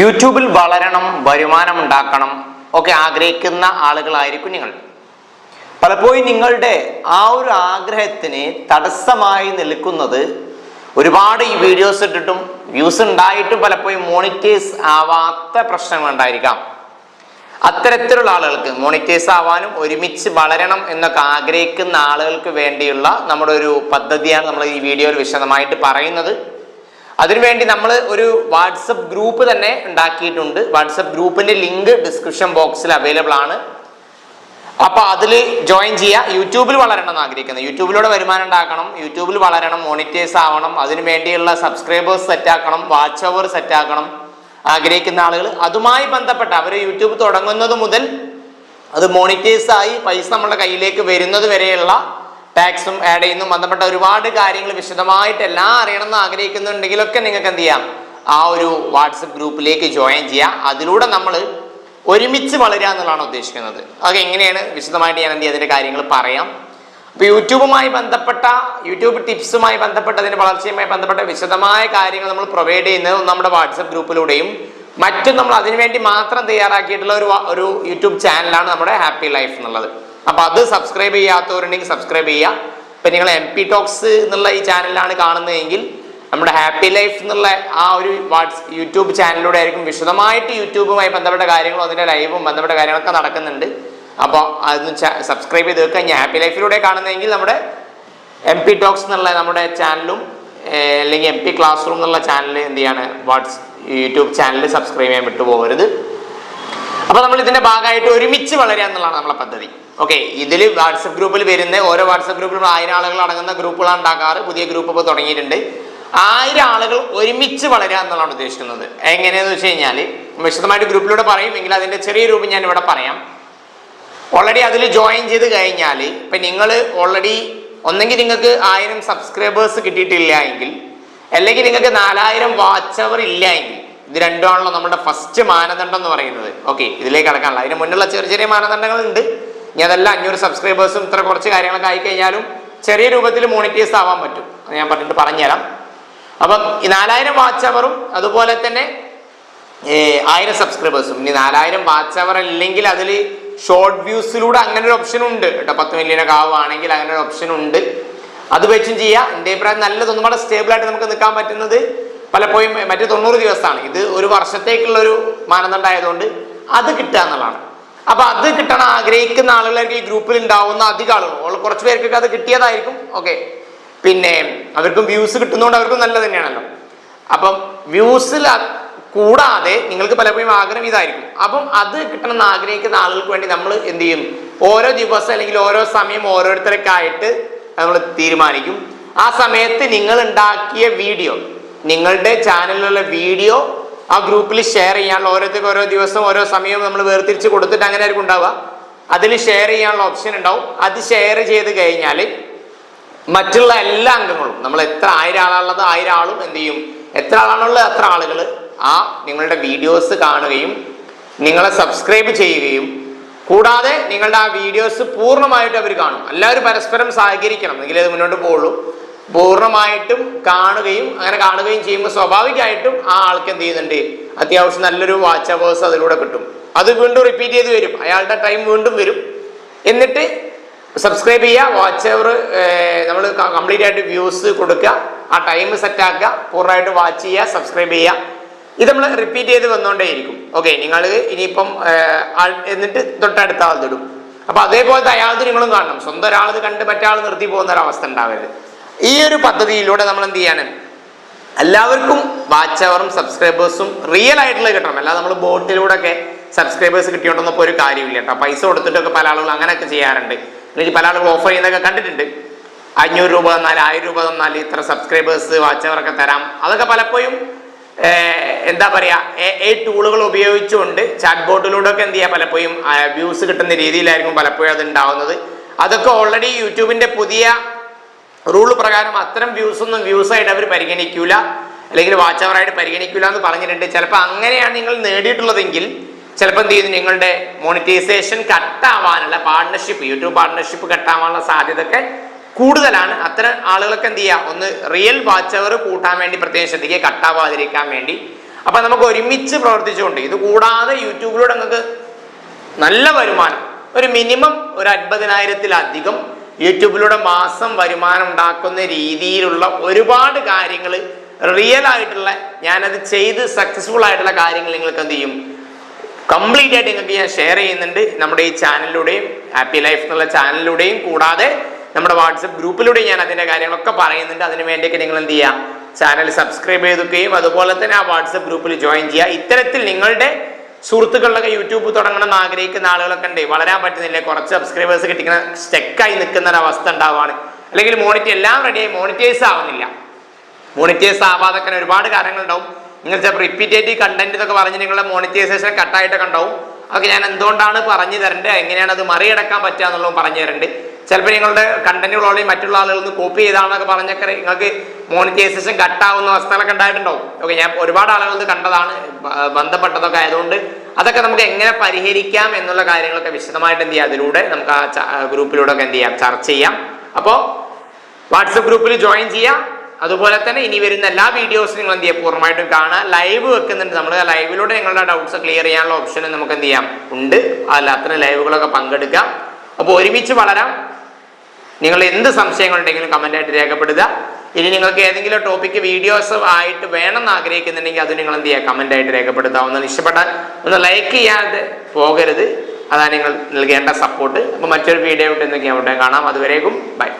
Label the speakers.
Speaker 1: യൂട്യൂബിൽ വളരണം വരുമാനം ഉണ്ടാക്കണം ഒക്കെ ആഗ്രഹിക്കുന്ന ആളുകളായിരിക്കും നിങ്ങൾ. പലപ്പോഴും നിങ്ങളുടെ ആ ഒരു ആഗ്രഹത്തിന് തടസ്സമായി നിൽക്കുന്നത് ഒരുപാട് ഈ വീഡിയോസ് ഇട്ടിട്ടും വ്യൂസ് ഉണ്ടായിട്ടും പലപ്പോഴും മോണിറ്റൈസ് ആവാത്ത പ്രശ്നങ്ങൾ ഉണ്ടായിരിക്കാം. അത്തരത്തിലുള്ള ആളുകൾക്ക് മോണിറ്റൈസ് ആവാനും ഒരുമിച്ച് വളരണം എന്നൊക്കെ ആഗ്രഹിക്കുന്ന ആളുകൾക്ക് വേണ്ടിയുള്ള നമ്മുടെ ഒരു പദ്ധതിയാണ് നമ്മൾ ഈ വീഡിയോയിൽ വിശദമായിട്ട് പറയുന്നത്. അതിനുവേണ്ടി നമ്മൾ ഒരു വാട്സപ്പ് ഗ്രൂപ്പ് തന്നെ ഉണ്ടാക്കിയിട്ടുണ്ട്. വാട്സപ്പ് ഗ്രൂപ്പിന്റെ ലിങ്ക് ഡിസ്ക്രിപ്ഷൻ ബോക്സിൽ അവൈലബിൾ ആണ്. അപ്പൊ അതിൽ ജോയിൻ ചെയ്യുക യൂട്യൂബിൽ വളരണം എന്ന് ആഗ്രഹിക്കുന്നത് യൂട്യൂബിലൂടെ വരുമാനം ഉണ്ടാക്കണം. യൂട്യൂബിൽ വളരണം മോണിറ്റൈസ് ആവണം. അതിനു വേണ്ടിയുള്ള സബ്സ്ക്രൈബേഴ്സ് സെറ്റ് ആക്കണം വാച്ച് ഓവർ സെറ്റ് ആക്കണം. ആഗ്രഹിക്കുന്ന ആളുകൾ അതുമായി ബന്ധപ്പെട്ട അവർ യൂട്യൂബ് തുടങ്ങുന്നത് മുതൽ അത് മോണിറ്റൈസ് ആയി പൈസ നമ്മുടെ കയ്യിലേക്ക് വരുന്നത് വരെയുള്ള ടാക്സും ആഡ് ചെയ്യുന്നു. ബന്ധപ്പെട്ട ഒരുപാട് കാര്യങ്ങൾ വിശദമായിട്ട് എല്ലാം അറിയണം എന്ന് ആഗ്രഹിക്കുന്നുണ്ടെങ്കിലൊക്കെ നിങ്ങൾക്ക് എന്ത് ചെയ്യാം? ആ ഒരു വാട്സപ്പ് ഗ്രൂപ്പിലേക്ക് ജോയിൻ ചെയ്യാം. അതിലൂടെ നമ്മൾ ഒരുമിച്ച് വളരുക എന്നുള്ളതാണ് ഉദ്ദേശിക്കുന്നത്. അത് എങ്ങനെയാണ്? വിശദമായിട്ട് ഞാൻ എന്ത് അതിന്റെ കാര്യങ്ങൾ പറയാം. അപ്പോൾ യൂട്യൂബുമായി ബന്ധപ്പെട്ട യൂട്യൂബ് ടിപ്സുമായി ബന്ധപ്പെട്ട അതിന്റെ വളർച്ചയുമായി ബന്ധപ്പെട്ട വിശദമായ കാര്യങ്ങൾ നമ്മൾ പ്രൊവൈഡ് ചെയ്യുന്നത് നമ്മുടെ വാട്സപ്പ് ഗ്രൂപ്പിലൂടെയും മറ്റും നമ്മൾ അതിനുവേണ്ടി മാത്രം തയ്യാറാക്കിയിട്ടുള്ള ഒരു ഒരു യൂട്യൂബ് ചാനലാണ് നമ്മുടെ ഹാപ്പി ലൈഫ് എന്നുള്ളത്. അപ്പൊ അത് സബ്സ്ക്രൈബ് ചെയ്യാത്തവരുണ്ടെങ്കിൽ സബ്സ്ക്രൈബ് ചെയ്യുക. ഇപ്പൊ നിങ്ങൾ എം പി ടോക്സ് എന്നുള്ള ഈ ചാനലിലാണ് കാണുന്നതെങ്കിൽ നമ്മുടെ ഹാപ്പി ലൈഫ് എന്നുള്ള ആ ഒരു വാട്സ് യൂട്യൂബ് ചാനലിലൂടെ ആയിരിക്കും വിശദമായിട്ട് യൂട്യൂബുമായി ബന്ധപ്പെട്ട കാര്യങ്ങളും അതിന്റെ ലൈവും ബന്ധപ്പെട്ട കാര്യങ്ങളൊക്കെ നടക്കുന്നുണ്ട്. അപ്പോൾ അതൊന്ന് സബ്സ്ക്രൈബ് ചെയ്ത് വെക്കുക. ഞാൻ ഹാപ്പി ലൈഫിലൂടെ കാണുന്നതെങ്കിൽ നമ്മുടെ എം പി ടോക്സ് എന്നുള്ള നമ്മുടെ ചാനലും അല്ലെങ്കിൽ എം പി ക്ലാസ് റൂം എന്നുള്ള ചാനൽ എന്ത് ചെയ്യാണ്? വാട്സ് യൂട്യൂബ് ചാനൽ സബ്സ്ക്രൈബ് ചെയ്യാൻ വിട്ടുപോകരുത്. അപ്പോൾ നമ്മൾ ഇതിന്റെ ഭാഗമായിട്ട് ഒരുമിച്ച് വളരുക എന്നുള്ളതാണ് നമ്മളെ പദ്ധതി. ഓക്കെ ഇതിൽ വാട്സപ്പ് ഗ്രൂപ്പിൽ വരുന്ന ഓരോ വാട്സപ്പ് ഗ്രൂപ്പിലും ആയിരം ആളുകൾ അടങ്ങുന്ന ഗ്രൂപ്പുകളാണ് ഉണ്ടാക്കാറ്. പുതിയ ഗ്രൂപ്പ് ഇപ്പോൾ തുടങ്ങിയിട്ടുണ്ട്. ആയിരം ആളുകൾ ഒരുമിച്ച് വളരുക എന്നുള്ളതാണ് ഉദ്ദേശിക്കുന്നത്. എങ്ങനെയെന്ന് വെച്ച് കഴിഞ്ഞാൽ വിശദമായിട്ട് ഗ്രൂപ്പിലൂടെ പറയും എങ്കിൽ അതിന്റെ ചെറിയ രൂപം ഞാൻ ഇവിടെ പറയാം. ഓൾറെഡി അതിൽ ജോയിൻ ചെയ്ത് കഴിഞ്ഞാൽ ഇപ്പം നിങ്ങൾ ഓൾറെഡി ഒന്നെങ്കിൽ നിങ്ങൾക്ക് ആയിരം സബ്സ്ക്രൈബേഴ്സ് കിട്ടിയിട്ടില്ല എങ്കിൽ അല്ലെങ്കിൽ നിങ്ങൾക്ക് നാലായിരം വാച്ച് അവർ ഇല്ല എങ്കിൽ ഇത് രണ്ടുമാണല്ലോ നമ്മുടെ ഫസ്റ്റ് മാനദണ്ഡം എന്ന് പറയുന്നത്. ഓക്കെ ഇതിലേക്ക് കടക്കാനുള്ള. അതിന് മുന്നുള്ള ചെറിയ ചെറിയ മാനദണ്ഡങ്ങളുണ്ട്. ഇനി അതല്ല അഞ്ഞൂറ് സബ്സ്ക്രൈബേഴ്സും ഇത്ര കുറച്ച് കാര്യങ്ങളൊക്കെ ആയി കഴിഞ്ഞാലും ചെറിയ രൂപത്തിൽ മോണിറ്റൈസ് ആവാൻ പറ്റും. അത് ഞാൻ പറഞ്ഞിട്ട് പറഞ്ഞുതരാം. അപ്പം ഈ നാലായിരം വാച്ച് അവറും അതുപോലെ തന്നെ ആയിരം സബ്സ്ക്രൈബേഴ്സും ഇനി നാലായിരം വാച്ച് അവർ ഇല്ലെങ്കിൽ അതിൽ ഷോർട്ട് വ്യൂസിലൂടെ അങ്ങനെ ഒരു ഓപ്ഷൻ ഉണ്ട്. കേട്ടോ പത്ത് മില്യനൊക്കെ ആവുകയാണെങ്കിൽ അങ്ങനെ ഒരു ഓപ്ഷൻ ഉണ്ട്. അത് വെച്ചും ചെയ്യാം. എന്റെ അഭിപ്രായം നല്ലതൊന്നും കൂടെ സ്റ്റേബിൾ ആയിട്ട് നമുക്ക് നിൽക്കാൻ പറ്റുന്നത് പലപ്പോഴും മറ്റു തൊണ്ണൂറ് ദിവസമാണ്. ഇത് ഒരു വർഷത്തേക്കുള്ള ഒരു മാനദണ്ഡം ആയതുകൊണ്ട് അത് കിട്ടുക എന്നുള്ളതാണ്. അപ്പൊ അത് കിട്ടണം ആഗ്രഹിക്കുന്ന ആളുകളായിരിക്കും ഈ ഗ്രൂപ്പിൽ ഉണ്ടാവുന്ന അധികം ആളുകൾ. കുറച്ച് പേർക്കൊക്കെ അത് കിട്ടിയതായിരിക്കും. ഓക്കെ. പിന്നെ അവർക്കും വ്യൂസ് കിട്ടുന്നതുകൊണ്ട് അവർക്കും നല്ലത് തന്നെയാണല്ലോ. അപ്പം വ്യൂസിൽ കൂടാതെ നിങ്ങൾക്ക് പലപ്പോഴും ആഗ്രഹം ഇതായിരിക്കും. അപ്പം അത് കിട്ടണം എന്ന് ആഗ്രഹിക്കുന്ന ആളുകൾക്ക് വേണ്ടി നമ്മൾ എന്ത് ചെയ്യും? ഓരോ ദിവസം അല്ലെങ്കിൽ ഓരോ സമയം ഓരോരുത്തരൊക്കെ ആയിട്ട് നമ്മൾ തീരുമാനിക്കും. ആ സമയത്ത് നിങ്ങൾ ഉണ്ടാക്കിയ വീഡിയോ നിങ്ങളുടെ ചാനലിലുള്ള വീഡിയോ ആ ഗ്രൂപ്പിൽ ഷെയർ ചെയ്യാനുള്ള ഓരോരുത്തർക്ക് ഓരോ ദിവസം ഓരോ സമയവും നമ്മൾ വേർതിരിച്ച് കൊടുത്തിട്ട് അങ്ങനെ ആയിരിക്കും ഉണ്ടാവുക. അതിൽ ഷെയർ ചെയ്യാനുള്ള ഓപ്ഷൻ ഉണ്ടാവും. അത് ഷെയർ ചെയ്ത് കഴിഞ്ഞാൽ മറ്റുള്ള എല്ലാ അംഗങ്ങളും നമ്മൾ എത്ര ആയിരം ആളുള്ളത് ആയിരം ആളും എന്ത് ചെയ്യും? എത്ര ആളാണുള്ളത് അത്ര ആളുകൾ ആ നിങ്ങളുടെ വീഡിയോസ് കാണുകയും നിങ്ങളെ സബ്സ്ക്രൈബ് ചെയ്യുകയും കൂടാതെ നിങ്ങളുടെ ആ വീഡിയോസ് പൂർണമായിട്ട് അവർ കാണും. എല്ലാവരും പരസ്പരം സഹകരിക്കണം. എങ്കിലേ അത് മുന്നോട്ട് പോകുള്ളൂ പൂർണമായിട്ടും കാണുകയും അങ്ങനെ കാണുകയും ചെയ്യുമ്പോൾ സ്വാഭാവികമായിട്ടും ആ ആൾക്ക് എന്ത് ചെയ്യുന്നുണ്ട്? അത്യാവശ്യം നല്ലൊരു വാച്ച് അവേഴ്സ് അതിലൂടെ കിട്ടും. അത് വീണ്ടും റിപ്പീറ്റ് ചെയ്ത് വരും. അയാളുടെ ടൈം വീണ്ടും വരും. എന്നിട്ട് സബ്സ്ക്രൈബ് ചെയ്യുക വാച്ച് അവർ നമ്മൾ കംപ്ലീറ്റ് ആയിട്ട് വ്യൂസ് കൊടുക്കുക. ആ ടൈം സെറ്റാക്കുക പൂർണമായിട്ട് വാച്ച് ചെയ്യുക സബ്സ്ക്രൈബ് ചെയ്യുക. ഇത് നമ്മൾ റിപ്പീറ്റ് ചെയ്ത് വന്നുകൊണ്ടേയിരിക്കും ഓക്കെ നിങ്ങൾ ഇനിയിപ്പം എന്നിട്ട് തൊട്ടടുത്ത ആൾ തൊടും. അപ്പൊ അതേപോലത്തെ അയാളത് നിങ്ങളും കാണണം. സ്വന്തം ഒരാളത് കണ്ട് മറ്റാൾ നിർത്തി പോകുന്ന ഒരു അവസ്ഥ ഉണ്ടാവരുത്. ഈ ഒരു പദ്ധതിയിലൂടെ നമ്മൾ എന്ത് ചെയ്യാണ്? എല്ലാവർക്കും വാച്ച് അവറും സബ്സ്ക്രൈബേഴ്സും റിയൽ ആയിട്ടുള്ള കിട്ടണം. അല്ലാതെ നമ്മൾ ബോട്ടിലൂടെ ഒക്കെ സബ്സ്ക്രൈബേഴ്സ് കിട്ടിയോണ്ടൊന്നും ഒരു കാര്യമില്ല കേട്ടോ. പൈസ കൊടുത്തിട്ടൊക്കെ പല ആളുകളും അങ്ങനെയൊക്കെ ചെയ്യാറുണ്ട്. എനിക്ക് പല ആളുകൾ ഓഫർ ചെയ്യുന്നതൊക്കെ കണ്ടിട്ടുണ്ട്. അഞ്ഞൂറ് രൂപ തന്നാൽ ആയിരം രൂപ തന്നാൽ ഇത്ര സബ്സ്ക്രൈബേഴ്സ് വാച്ച് അവറൊക്കെ തരാം. അതൊക്കെ പലപ്പോഴും എന്താ പറയാ എ ടൂളുകൾ ഉപയോഗിച്ചുകൊണ്ട് ചാറ്റ് ബോട്ടിലൂടെ ഒക്കെ എന്ത് ചെയ്യുക പലപ്പോഴും വ്യൂസ് കിട്ടുന്ന രീതിയിലായിരിക്കും പലപ്പോഴും അത് ഉണ്ടാവുന്നത്. അതൊക്കെ ഓൾറെഡി യൂട്യൂബിന്റെ പുതിയ റൂൾ പ്രകാരം അത്തരം വ്യൂസ് ഒന്നും വ്യൂസ് ആയിട്ട് അവർ പരിഗണിക്കൂല. അല്ലെങ്കിൽ വാച്ച് അവറായിട്ട് പരിഗണിക്കൂല എന്ന് പറഞ്ഞിട്ടുണ്ട്. ചിലപ്പോൾ അങ്ങനെയാണ് നിങ്ങൾ നേടിയിട്ടുള്ളതെങ്കിൽ ചിലപ്പോൾ എന്ത് ചെയ്യുന്നു? നിങ്ങളുടെ മോണിറ്റൈസേഷൻ കട്ടാവാനുള്ള പാർട്ണർഷിപ്പ് യൂട്യൂബ് പാർട്ണർഷിപ്പ് കട്ടാവാനുള്ള സാധ്യതയൊക്കെ കൂടുതലാണ്. അത്തരം ആളുകളൊക്കെ എന്ത് ചെയ്യുക? ഒന്ന് റിയൽ വാച്ച് അവർ കൂട്ടാൻ വേണ്ടി പ്രത്യേകം ശ്രദ്ധിക്കുക കട്ടാവാതിരിക്കാൻ വേണ്ടി. അപ്പം നമുക്ക് ഒരുമിച്ച് പ്രവർത്തിച്ചുകൊണ്ട് ഇത് കൂടാതെ യൂട്യൂബിലൂടെ നിങ്ങൾക്ക് നല്ല വരുമാനം. ഒരു മിനിമം ഒരു അൻപതിനായിരത്തിലധികം യൂട്യൂബിലൂടെ മാസം വരുമാനം ഉണ്ടാക്കുന്ന രീതിയിലുള്ള ഒരുപാട് കാര്യങ്ങൾ റിയൽ ആയിട്ടുള്ള ഞാനത് ചെയ്ത് സക്സസ്ഫുൾ ആയിട്ടുള്ള കാര്യങ്ങൾ നിങ്ങൾക്ക് എന്ത് ചെയ്യും? കംപ്ലീറ്റ് ആയിട്ട് നിങ്ങൾക്ക് ഞാൻ ഷെയർ ചെയ്യുന്നുണ്ട് നമ്മുടെ ഈ ചാനലിലൂടെയും ഹാപ്പി ലൈഫ് എന്നുള്ള ചാനലിലൂടെയും കൂടാതെ നമ്മുടെ വാട്സപ്പ് ഗ്രൂപ്പിലൂടെയും ഞാൻ അതിന്റെ കാര്യങ്ങളൊക്കെ പറയുന്നുണ്ട്. അതിന് വേണ്ടിയൊക്കെ നിങ്ങൾ എന്ത് ചെയ്യുക? ചാനൽ സബ്സ്ക്രൈബ് ചെയ്തുകയും അതുപോലെ തന്നെ ആ വാട്സപ്പ് ഗ്രൂപ്പിൽ ജോയിൻ ചെയ്യുക. ഇത്തരത്തിൽ നിങ്ങളുടെ സുഹൃത്തുക്കളിലൊക്കെ യൂട്യൂബ് തുടങ്ങണം എന്ന് ആഗ്രഹിക്കുന്ന ആളുകളൊക്കെ ഉണ്ട്. വളരാൻ പറ്റുന്നില്ല? കുറച്ച് സബ്സ്ക്രൈബേഴ്സ് കിട്ടിക്കുന്ന സ്റ്റെക്കായി നിൽക്കുന്ന ഒരു അവസ്ഥ ഉണ്ടാവുകയാണ് അല്ലെങ്കിൽ മോണിറ്റി എല്ലാം റെഡിയായി മോണിറ്റൈസ് ആവുന്നില്ല. മോണിറ്റൈസ് ആവാതൊക്കെ ഒരുപാട് കാര്യങ്ങളുണ്ടാവും നിങ്ങൾ ചിലപ്പോൾ റിപ്പീറ്റേറ്റീവ് കണ്ടന്റ് എന്നൊക്കെ പറഞ്ഞ് നിങ്ങളുടെ മോണിറ്റൈസേഷൻ കട്ടായിട്ടൊക്കെ ഉണ്ടാവും. അതൊക്കെ ഞാൻ എന്തുകൊണ്ടാണ് പറഞ്ഞു തരേണ്ടത് എങ്ങനെയാണ് അത് മറികടക്കാൻ പറ്റുക എന്നുള്ളതും പറഞ്ഞു തരണ്ട്. ചിലപ്പോൾ നിങ്ങളുടെ കണ്ടന്റുകളോടെ മറ്റുള്ള ആളുകളിൽ നിന്ന് കോപ്പി ചെയ്താണെന്നൊക്കെ പറഞ്ഞൊക്കെ നിങ്ങൾക്ക് മോണിറ്റൈസേഷൻ കട്ടാവുന്ന അവസ്ഥകളൊക്കെ ഉണ്ടായിട്ടുണ്ടാവും. ഓക്കെ ഞാൻ ഒരുപാട് ആളുകൾ കണ്ടതാണ് ബന്ധപ്പെട്ടതൊക്കെ ആയതുകൊണ്ട് അതൊക്കെ നമുക്ക് എങ്ങനെ പരിഹരിക്കാം എന്നുള്ള കാര്യങ്ങളൊക്കെ വിശദമായിട്ട് എന്ത് ചെയ്യാം? അതിലൂടെ നമുക്ക് ആ ഗ്രൂപ്പിലൂടെ ഒക്കെ എന്ത് ചെയ്യാം? ചർച്ച ചെയ്യാം. അപ്പോൾ വാട്സപ്പ് ഗ്രൂപ്പിൽ ജോയിൻ ചെയ്യാം. അതുപോലെ തന്നെ ഇനി വരുന്ന എല്ലാ വീഡിയോസും നിങ്ങൾ എന്ത് ചെയ്യുക പൂർണമായിട്ടും കാണുക ലൈവ് വെക്കുന്നുണ്ട്. നമ്മൾ ലൈവിലൂടെ നിങ്ങളുടെ ഡൗട്ട്സ് ക്ലിയർ ചെയ്യാനുള്ള ഓപ്ഷൻ നമുക്ക് എന്ത് ചെയ്യാം? ഉണ്ട്. അല്ല അത്തരം ലൈവുകളൊക്കെ പങ്കെടുക്കാം. അപ്പോൾ ഒരുമിച്ച് വളരാം. നിങ്ങൾ എന്ത് സംശയങ്ങളുണ്ടെങ്കിലും കമന്റ് ആയിട്ട് രേഖപ്പെടുത്തുക. ഇനി നിങ്ങൾക്ക് ഏതെങ്കിലും ടോപ്പിക്ക് വീഡിയോസ് ആയിട്ട് വേണമെന്ന് ആഗ്രഹിക്കുന്നുണ്ടെങ്കിൽ അത് നിങ്ങൾ എന്ത് ചെയ്യുക? കമന്റ് ആയിട്ട് രേഖപ്പെടുത്താവുന്നതാണ് ഇഷ്ടപ്പെട്ടാൽ ഒന്ന് ലൈക്ക് ചെയ്യാതെ പോകരുത്. അതാണ് നിങ്ങൾ നൽകേണ്ട സപ്പോർട്ട് അപ്പോൾ മറ്റൊരു വീഡിയോ ഇട്ട് എന്തൊക്കെയാവട്ടെ കാണാം. അതുവരേക്കും ബൈ